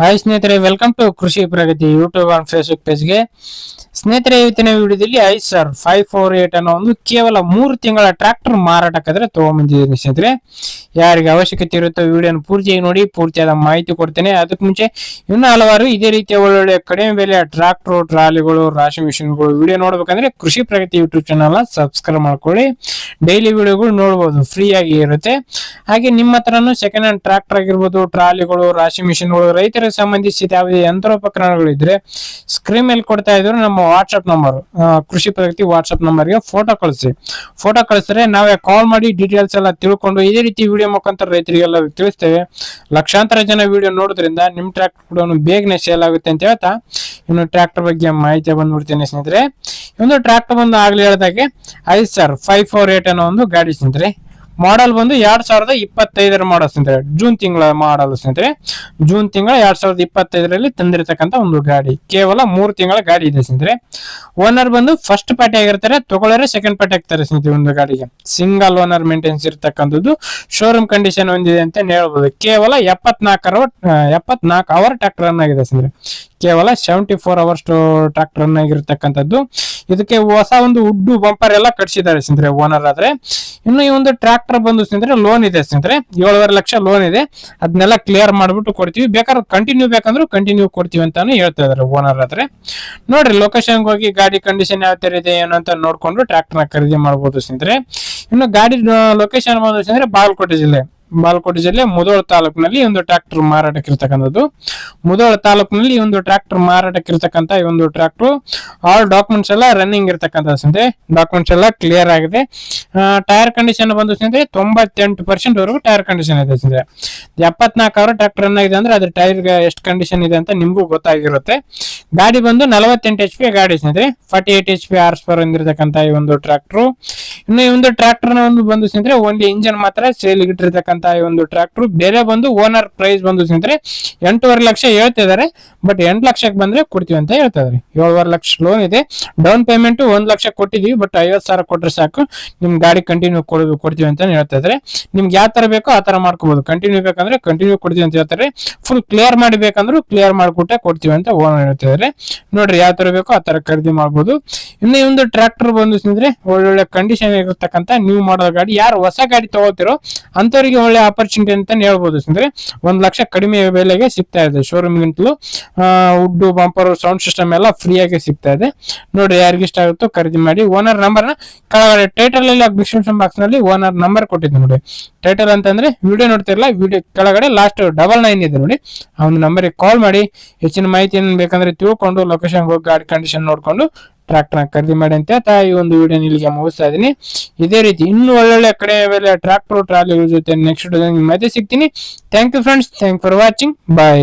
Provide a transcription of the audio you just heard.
Hi ಸ್ನೇಹಿತರೆ welcome to Krishi Pragati YouTube and Facebook ಪೇಜ್ಗೆ ಸ್ನೇಹಿತರೆ, ಇವತ್ತಿನ ವಿಡಿಯೋದಲ್ಲಿ I sir five four eight ಅನ್ನೋ ಒಂದು ಕೇವಲ ಮೂರು ತಿಂಗಳ ಟ್ರ್ಯಾಕ್ಟರ್ ಮಾರಾಟಕ್ಕಾದ್ರೆ ತಗೊಂಬಂದಿದ್ದೀನಿ ಸ್ನೇಹಿತರೆ. ಯಾರಿಗೆ ಅವಶ್ಯಕತೆ ಇರುತ್ತೋ ವಿಡಿಯೋನ ಪೂರ್ತಿಯಾಗಿ ನೋಡಿ, ಪೂರ್ತಿಯಾದ ಮಾಹಿತಿ ಕೊಡ್ತೇನೆ. ಅದಕ್ಕೆ ಮುಂಚೆ ಇನ್ನೂ ಹಲವಾರು ಇದೇ ರೀತಿಯ ಒಳ್ಳೊಳ್ಳೆ ಕಡಿಮೆ ಬೆಲೆಯ ಟ್ರಾಕ್ಟರ್ ಟ್ರಾಲಿಗಳು ರಾಶಿ ಮಿಷಿನ್ಗಳು ವಿಡಿಯೋ ನೋಡ್ಬೇಕಂದ್ರೆ ಕೃಷಿ ಪ್ರಗತಿ ಯೂಟ್ಯೂಬ್ ಚಾನಲ್ನ ಸಬ್ಸ್ಕ್ರೈಬ್ ಮಾಡ್ಕೊಳ್ಳಿ. ಡೈಲಿ ವಿಡಿಯೋಗಳು ನೋಡ್ಬೋದು ಫ್ರೀಯಾಗಿ ಇರುತ್ತೆ. ಹಾಗೆ ನಿಮ್ಮ ಹತ್ರನೂ ಸೆಕೆಂಡ್ ಹ್ಯಾಂಡ್ ಟ್ರ್ಯಾಕ್ಟರ್ ಆಗಿರ್ಬೋದು, ಟ್ರಾಲಿಗಳು ರಾಶಿ ಮಿಷಿನ್ಗಳು ರೈತರಿಗೆ ಸಂಬಂಧಿಸಿದ ಯಾವುದೇ ಯಂತ್ರೋಪಕರಣಗಳು ಇದ್ರೆ ಸ್ಕ್ರೀನ್ ಮೇಲೆ ಕೊಡ್ತಾ ಇದ್ರು ನಮ್ಮ WhatsApp number Krishi Pragati WhatsApp ನಂಬರ್ಗೆ ಫೋಟೋ ಕಳಿಸಿ ಫೋಟೋ ಕಳಿಸಿದ್ರೆ ನಾವೇ ಕಾಲ್ ಮಾಡಿ ಡೀಟೇಲ್ಸ್ ಎಲ್ಲ ತಿಳ್ಕೊಂಡು ಇದೇ ರೀತಿ ವಿಡಿಯೋ ಮುಖಾಂತರ ರೈತರಿಗೆಲ್ಲ ತಿಳಿಸ್ತೇವೆ. ಲಕ್ಷಾಂತರ ಜನ ವಿಡಿಯೋ ನೋಡೋದ್ರಿಂದ ನಿಮ್ ಟ್ರ್ಯಾಕ್ಟರ್ ಕೂಡ ಬೇಗನೆ ಸೇಲ್ ಆಗುತ್ತೆ ಅಂತ ಹೇಳ್ತಾ ಇನ್ನು ಟ್ರ್ಯಾಕ್ಟರ್ ಬಗ್ಗೆ ಮಾಹಿತಿ ಬಂದ್ಬಿಡ್ತೇನೆ ಸ್ನೇಹಿತರೆ. ಒಂದು ಟ್ರ್ಯಾಕ್ಟರ್ ಬಂದು ಆಗ್ಲಿ ಹೇಳ್ದಾಗೆ ಐದು ಸರ್ ಫೈವ್ ಫೋರ್ ಏಟ್ ಅನ್ನೋ ಒಂದು ಗಾಡಿ ಸ್ನೇಹಿತರೆ. ಮಾಡಲ್ ಬಂದು ಎರಡ್ ಸಾವಿರದ ಇಪ್ಪತ್ತೈದರ ಮಾಡಲ್ ಸ್ನೇಹಿತರೆ ಜೂನ್ ತಿಂಗಳ ಮಾಡಲ್ ಸ್ನೇಹಿತರೆ ಜೂನ್ ತಿಂಗಳ ಎರಡ್ ಸಾವಿರದ ಇಪ್ಪತ್ತೈದರಲ್ಲಿ ತಂದಿರತಕ್ಕಂತ ಒಂದು ಗಾಡಿ. ಕೇವಲ ಮೂರು ತಿಂಗಳ ಗಾಡಿ ಇದೆ ಸ್ನೇಹಿತರೆ. ಓನರ್ ಬಂದು ಫಸ್ಟ್ ಪಾರ್ಟಿ ಆಗಿರ್ತಾರೆ, ತಗೊಳ್ಳೋರೆ ಸೆಕೆಂಡ್ ಪಾರ್ಟಿ ಆಗ್ತಾರೆ ಸ್ನೇಹಿತರೆ ಒಂದು ಗಾಡಿಗೆ. ಸಿಂಗಲ್ ಓನರ್ ಮೇಂಟೆನ್ಸ್ ಇರತಕ್ಕಂಥದ್ದು. ಶೋರೂಮ್ ಕಂಡೀಷನ್ ಹೊಂದಿದೆ ಅಂತ ಹೇಳ್ಬೋದು. ಕೇವಲ ಎಪ್ಪತ್ನಾಲ್ಕರ ಎಪ್ಪತ್ನಾಲ್ಕು ಅವರ್ ಟ್ರ್ಯಾಕ್ಟರ್ ರನ್ ಆಗಿದೆ ಸ್ನೇಹಿತರೆ. ಕೇವಲ seventy four hours tractor run ಆಗಿರ್ತಕ್ಕಂಥದ್ದು. ಇದಕ್ಕೆ ಹೊಸ ಒಂದು ಉಡ್ಡು ಬಂಪರ್ ಎಲ್ಲ ಕಟ್ಸಿದ್ದಾರೆ ಸ್ನೇಹಿತರೆ ಓನರ್ ಆದ್ರೆ. ಇನ್ನು ಈ ಒಂದು ಟ್ರ್ಯಾಕ್ಟರ್ ಬಂದು ಸ್ನೇಹಿತರೆ ಲೋನ್ ಇದೆ ಸ್ನೇಹಿತರೆ ಏಳುವರೆ ಲಕ್ಷ ಲೋನ್ ಇದೆ. ಅದನ್ನೆಲ್ಲ ಕ್ಲಿಯರ್ ಮಾಡ್ಬಿಟ್ಟು ಕೊಡ್ತೀವಿ. ಬೇಕಾದ್ರೆ ಕಂಟಿನ್ಯೂ ಬೇಕಂದ್ರೂ ಕಂಟಿನ್ಯೂ ಕೊಡ್ತೀವಿ ಅಂತಾನು ಹೇಳ್ತಾ ಇದಾರೆ ಓನರ್ ಆದ್ರೆ ನೋಡ್ರಿ ಲೊಕೇಶನ್ ಹೋಗಿ ಗಾಡಿ ಕಂಡೀಷನ್ ಯಾವ ತರ ಇದೆ, ಏನು ಅಂತ ನೋಡ್ಕೊಂಡು ಟ್ರ್ಯಾಕ್ಟರ್ನ ಖರೀದಿ ಮಾಡಬಹುದು ಸ್ನೇಹಿತರೆ ಇನ್ನು ಗಾಡಿ ಲೊಕೇಶನ್ ಬಂದು ಸ್ನೇಹಿತರೆ ಬಾಗಲಕೋಟೆ ಜಿಲ್ಲೆ. ಬಾಗಲಕೋಟೆ ಜಿಲ್ಲೆ ಮುದೋಳ ತಾಲೂಕಿನಲ್ಲಿ ಒಂದು ಟ್ರ್ಯಾಕ್ಟರ್ ಮಾರಾಟಕ್ಕಿರ್ತಕ್ಕಂಥದ್ದು. ಮುದೋಳ ತಾಲೂಕಿನಲ್ಲಿ ಒಂದು ಟ್ರ್ಯಾಕ್ಟರ್ ಮಾರಾಟಕ್ಕಿರ್ತಕ್ಕಂಥ ಈ ಒಂದು ಟ್ರ್ಯಾಕ್ಟರ್. ಆಲ್ ಡಾಕ್ಯುಮೆಂಟ್ಸ್ ಎಲ್ಲ ರನ್ನಿಂಗ್ ಇರ್ತಕ್ಕಂಥ ಸಂತೆ ಡಾಕ್ಯುಮೆಂಟ್ಸ್ ಎಲ್ಲ ಕ್ಲಿಯರ್ ಆಗಿದೆ. ಟೈರ್ ಕಂಡೀಷನ್ ಬಂದು ಸಂತೆ ತೊಂಬತ್ತೆಂಟು ಪರ್ಸೆಂಟ್ ವರೆಗೂ ಟೈರ್ ಕಂಡೀಷನ್ ಇದೆ ಸಂತೆ ಎಪ್ಪತ್ನಾಲ್ಕು ಅವರ್ ಟ್ರ್ಯಾಕ್ಟರ್ ರನ್ ಆಗಿದೆ ಅಂದ್ರೆ ಅದ್ರ ಟೈರ್ ಎಷ್ಟು ಕಂಡೀಷನ್ ಇದೆ ಅಂತ ನಿಮಗೂ ಗೊತ್ತಾಗಿರುತ್ತೆ. ಗಾಡಿ ಬಂದು ನಲವತ್ತೆಂಟು ಎಚ್ ಪಿ ಗಾಡಿ ಸಂತೆ forty eight H P hours per ಹೊಂದಿರತಕ್ಕಂಥ ಈ ಒಂದು ಟ್ರ್ಯಾಕ್ಟರ್ ಇನ್ನು ಈ ಒಂದು ಟ್ರ್ಯಾಕ್ಟರ್ನ ಒಂದು ಬಂದು ಸ್ನೇಹಿತರೆ ಒಂದು ಇಂಜಿನ್ ಮಾತ್ರ ಸೇಲ್ ಇಟ್ಟಿರ್ತಕ್ಕಂತ ಈ ಒಂದು ಟ್ರ್ಯಾಕ್ಟರ್ ಬೇರೆ ಬಂದು ಓನರ್ ಪ್ರೈಸ್ ಬಂದು ಸ್ನೇಹಿತರೆ ಎಂಟೂವರೆ ಲಕ್ಷ ಹೇಳ್ತಿದ್ದಾರೆ ಬಟ್ ಎಂಟು ಲಕ್ಷಕ್ಕೆ ಬಂದ್ರೆ ಕೊಡ್ತೀವಿ ಅಂತ ಹೇಳ್ತಾ ಏಳುವರೆ ಲಕ್ಷ ಲೋನ್ ಇದೆ. ಡೌನ್ ಪೇಮೆಂಟ್ ಒಂದ್ ಲಕ್ಷ ಕೊಟ್ಟಿದೀವಿ ಬಟ್ ಐವತ್ತು ಸಾವಿರ ಕೊಟ್ರೆ ಸಾಕು. ನಿಮ್ ಗಾಡಿ ಕಂಟಿನ್ಯೂ ಕೊಡ್ತೀವಿ ಅಂತ ಹೇಳ್ತಾ ನಿಮ್ಗೆ ಯಾವ ತರ ಬೇಕೋ ಆ ತರ ಮಾಡ್ಕೋಬಹುದು ಕಂಟಿನ್ಯೂ ಬೇಕಂದ್ರೆ ಕಂಟಿನ್ಯೂ ಕೊಡ್ತೀವಿ ಅಂತ ಹೇಳ್ತಾರೆ ಫುಲ್ ಕ್ಲಿಯರ್ ಮಾಡಿ ಬೇಕಂದ್ರೂ ಕ್ಲಿಯರ್ ಮಾಡ್ಕೊಟ್ಟೆ ಕೊಡ್ತೀವಿ ಅಂತ ಓನರ್ ಹೇಳ್ತಿದ್ದಾರೆ ನೋಡ್ರಿ ಯಾವ ತರ ಬೇಕೋ ಆ ತರ ಖರೀದಿ ಮಾಡ್ಬೋದು. ಇನ್ನು ಈ ಒಂದು ಟ್ರ್ಯಾಕ್ಟರ್ ಬಂದು ಸ್ನೇಹಿತರೆ ಒಳ್ಳೊಳ್ಳೆ ಕಂಡೀಷನ್ ಇರತಕ್ಕಂತ ನ್ಯೂ ಮಾಡಲ್ ಗಾಡಿ. ಯಾರು ಹೊಸ ಗಾಡಿ ತಗೋತಿರೋ ಅಂತವರಿಗೆ ಒಳ್ಳೆ ಆಪರ್ಚುನಿಟಿ ಅಂತ ಹೇಳ್ಬೋದು. ಸ್ನೇಹಿತರೆ ಒಂದ್ ಲಕ್ಷ ಕಡಿಮೆ ಬೆಲೆಗೆ ಸಿಗ್ತಾ ಇದೆ ಶೋರೂಮ್ ಗಿಂತಲೂ ವುಡ್ ಬಂಪರ್ ಸೌಂಡ್ ಸಿಸ್ಟಮ್ ಎಲ್ಲ ಫ್ರೀ ಆಗಿ ಸಿಗ್ತಾ ಇದೆ. ನೋಡಿ ಯಾರಿಗೆ ಇಷ್ಟ ಆಗುತ್ತೋ ಖರೀದಿ ಮಾಡಿ. ಓನರ್ ನಂಬರ್ನ ಕೆಳಗಡೆ ಟೈಟಲ್ ಅಲ್ಲಿ ಡಿಸ್ಕ್ರಿಪ್ಷನ್ ಬಾಕ್ಸ್ನಲ್ಲಿ ಓನರ್ ನಂಬರ್ ಕೊಟ್ಟಿದ್ದೆ ನೋಡಿ. ಟೈಟಲ್ ಅಂತಂದ್ರೆ ವಿಡಿಯೋ ನೋಡ್ತಿರಲ್ಲ ವಿಡಿಯೋ ಕೆಳಗಡೆ ಲಾಸ್ಟ್ ಡಬಲ್ ನೈನ್ ಇದೆ ನೋಡಿ. ಆ ನಂಬರಿಗೆ ಕಾಲ್ ಮಾಡಿ, ಹೆಚ್ಚಿನ ಮಾಹಿತಿ ಏನ್ ಬೇಕಂದ್ರೆ ತಿಳ್ಕೊಂಡು ಲೊಕೇಶನ್ ಹೋಗಿ ಗಾಡಿ ಕಂಡೀಷನ್ ನೋಡ್ಕೊಂಡು ಟ್ರ್ಯಾಕ್ಟರ್ ಖರೀದಿ ಮಾಡಿ ಅಂತ ಹೇಳ್ತಾ ಈ ಒಂದು ವಿಡಿಯೋ ಇಲ್ಲಿಗೆ ಮುಗಿಸ್ತಾ ಇದ್ದೀನಿ. ಇದೇ ರೀತಿ ಇನ್ನೂ ಒಳ್ಳೊಳ್ಳೆ ಕಡೆ ಟ್ರ್ಯಾಕ್ಟರ್ ಟ್ರಾಲಿಗಳ ಜೊತೆ ನೆಕ್ಸ್ಟ್ ಮತ್ತೆ ಸಿಗ್ತೀನಿ. Thank you friends thank for watching bye